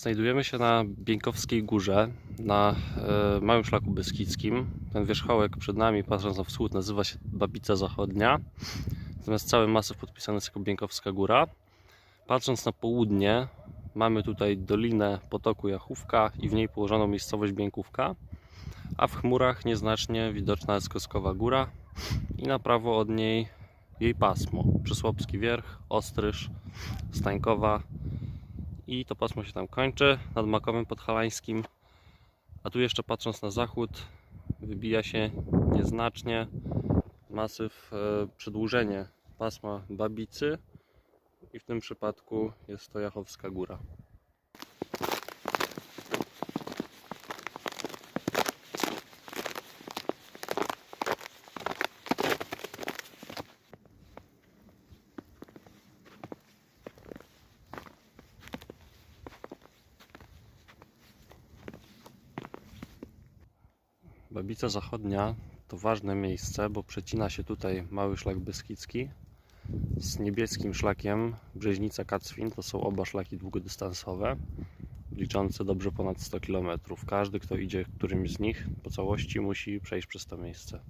Znajdujemy się na Bieńkowskiej Górze, na e, małym szlaku beskidzkim. Ten wierzchołek przed nami, patrząc na wschód, nazywa się Babica Zachodnia. Natomiast cały masyw podpisany jest jako Bieńkowska Góra. Patrząc na południe, mamy tutaj dolinę potoku Jachówka i w niej położoną miejscowość Bieńkówka. A w chmurach nieznacznie widoczna jest Koskowa Góra i na prawo od niej jej pasmo. Przysłopski Wierch, Ostryż, Stańkowa, i to pasmo się tam kończy nad Makowem Podhalańskim. A tu jeszcze patrząc na zachód wybija się nieznacznie masyw, e, przedłużenie pasma Babicy i w tym przypadku jest to Jachowska Góra. Babica Zachodnia to ważne miejsce, bo przecina się tutaj mały szlak beskidzki z niebieskim szlakiem Brzeźnica Kacwin. To są oba szlaki długodystansowe, liczące dobrze ponad 100 km. Każdy, kto idzie którymś z nich po całości, musi przejść przez to miejsce.